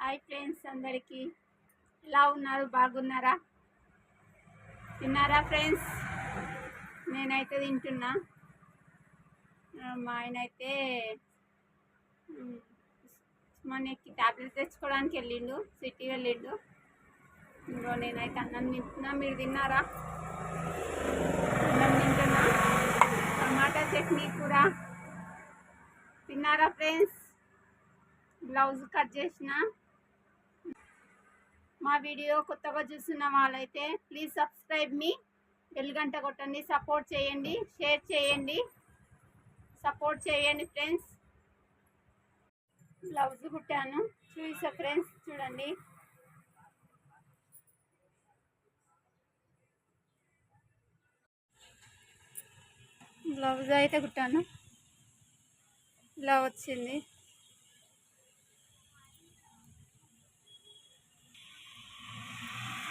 Hi friends అందరికీ. ఎలా ఉన్నారు? బాగున్నారా? తిన్నారా ఫ్రెండ్స్? నేనైతే తింటున్నా. మా ఆయన అయితే మనకి ట్యాబ్లెట్ తెచ్చుకోవడానికి వెళ్ళిండు సిటీ వెళ్ళిండు. ఇంకో నేనైతే అన్నం తింటున్నా. మీరు తిన్నారా? అన్నం తింటున్నా. టమాటా చట్నీ కూర. తిన్నారా ఫ్రెండ్స్? బ్లౌజ్ కట్ చేసిన. మా వీడియో కొత్తగా చూస్తున్న వాళ్ళైతే ప్లీజ్ సబ్స్క్రైబ్ మీ గంట కొట్టండి. సపోర్ట్ చేయండి. షేర్ చేయండి. సపోర్ట్ చేయండి ఫ్రెండ్స్ బ్లౌజ్ కుట్టాను. చూసా ఫ్రెండ్స్ చూడండి. బ్లౌజ్ అయితే కుట్టాను. ఇలా వచ్చింది.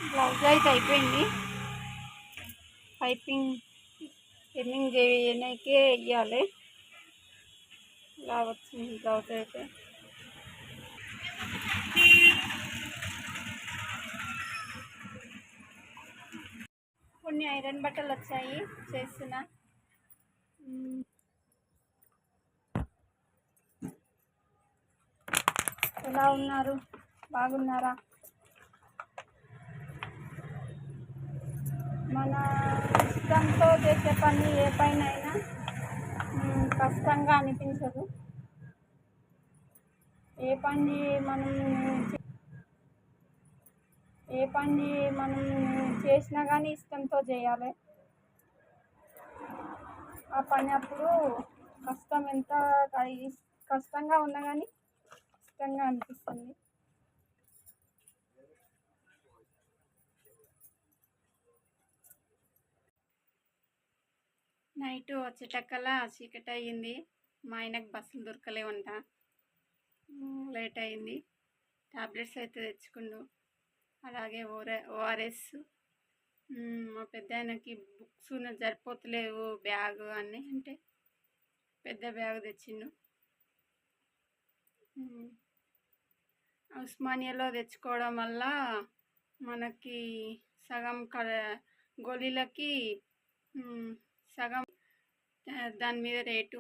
బ్లౌజ్ అయితే అయిపోయింది. పైపింగ్ హెమ్మింగ్ చేయడానికే వెయ్యాలి ఇలా వచ్చింది బ్లౌజ్ అయితే. కొన్ని ఐరన్ బట్టలు వచ్చాయి చేస్తున్నా ఎలా ఉన్నారు? బాగున్నారా? మన ఇష్టంతో చేసే పని ఏ పైన అయినా కష్టంగా అనిపించదు. ఏ పని మనం ఏ పని మనం చేసినా కానీ ఇష్టంతో చేయాలి. ఆ పని అప్పుడు కష్టం ఎంత కష్టంగా ఉన్నా కానీ ఇష్టంగా అనిపిస్తుంది. నైట్ వచ్చేటక్కల చీకటి అయ్యింది మా ఆయనకు బస్సులు దొరకలేవంట. లేట్ అయింది టాబ్లెట్స్ అయితే తెచ్చుకుండు. అలాగే ఓరే ఓఆర్ఎస్. మా పెద్ద ఆయనకి బుక్స్ సరిపోతలేవు బ్యాగ్ అన్నీ అంటే పెద్ద బ్యాగ్ తెచ్చిండు. ఉస్మానియాలో తెచ్చుకోవడం వల్ల మనకి సగం క గోళీలకి సగం దాని మీద రేటు.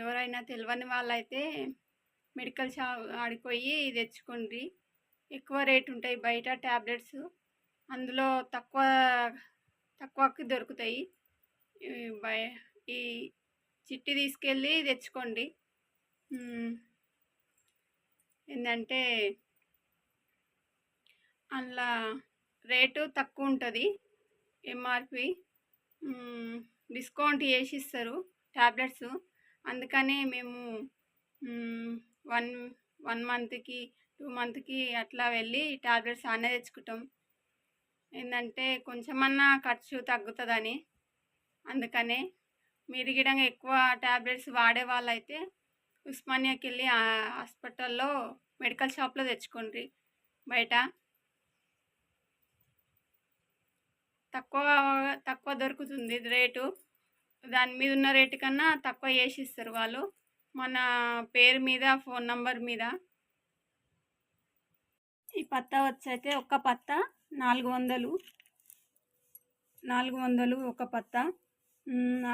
ఎవరైనా తెలియని వాళ్ళైతే మెడికల్ షాప్ ఆడిపోయి తెచ్చుకోండి. ఎక్కువ రేటు ఉంటాయి బయట ట్యాబ్లెట్స్ అందులో తక్కువ తక్కువకి దొరుకుతాయి. ఈ బయ ఈ చిట్టి తీసుకెళ్ళి తెచ్చుకోండి. ఏంటంటే అందులో రేటు తక్కువ ఉంటుంది. ఎంఆర్పి. డిస్కౌంట్ చేసి ఇస్తారు ట్యాబ్లెట్స్ అందుకనే మేము వన్ వన్ మంత్కి టూ మంత్కి అట్లా వెళ్ళి ట్యాబ్లెట్స్ అనే తెచ్చుకుంటాం. ఏంటంటే కొంచెమన్నా ఖర్చు తగ్గుతుందని. అందుకనే మీరు గిడంగా ఎక్కువ ట్యాబ్లెట్స్ వాడే వాళ్ళైతే ఉస్మానియాకి వెళ్ళి హాస్పిటల్లో మెడికల్ షాప్లో తెచ్చుకోండి బయట. తక్కువ తక్కువ దొరుకుతుంది రేటు. దాని మీద ఉన్న రేటు కన్నా తక్కువ చేసి ఇస్తారు వాళ్ళు. మన పేరు మీద ఫోన్ నంబర్ మీద. ఈ పత్తా వచ్చైతే ఒక్క పత్తా నాలుగు వందలు. నాలుగు వందలు ఒక పత్తా.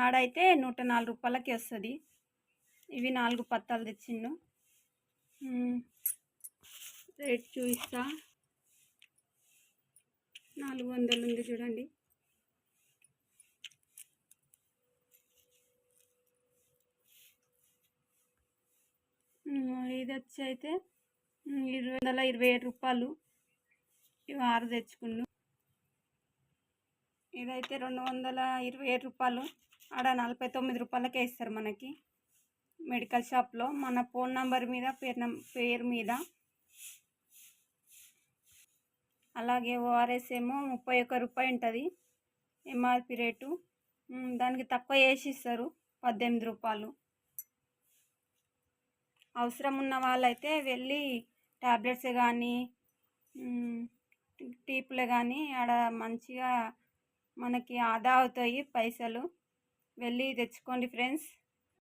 ఆడైతే నూట నాలుగు రూపాయలకి వస్తుంది. ఇవి నాలుగు పత్తాలు తెచ్చిండు. రేట్ చూపిస్తా. నాలుగు వందలు ఉంది చూడండి. ఇది వచ్చి అయితే ఇరవై వందల ఇరవై ఏడు రూపాయలు. ఇవి ఆరు తెచ్చుకున్నాను ఇదైతే రెండు వందల ఇరవై ఏడు రూపాయలు. ఆడ నలభై తొమ్మిది రూపాయలకే ఇస్తారు మనకి. మెడికల్ షాప్లో మన ఫోన్ నంబర్ మీద పేరు నం పేరు మీద అలాగే ఓఆర్ఎస్ ఏమో ముప్పై ఒక్క రూపాయి ఉంటుంది ఎంఆర్పి రేటు. దానికి తక్కువ వేసి ఇస్తారు పద్దెనిమిది రూపాయలు. అవసరం ఉన్న వాళ్ళైతే వెళ్ళి ట్యాబ్లెట్స్ కానీ టీపులు కానీ ఆడ మంచిగా మనకి ఆదా అవుతాయి పైసలు. వెళ్ళి తెచ్చుకోండి ఫ్రెండ్స్.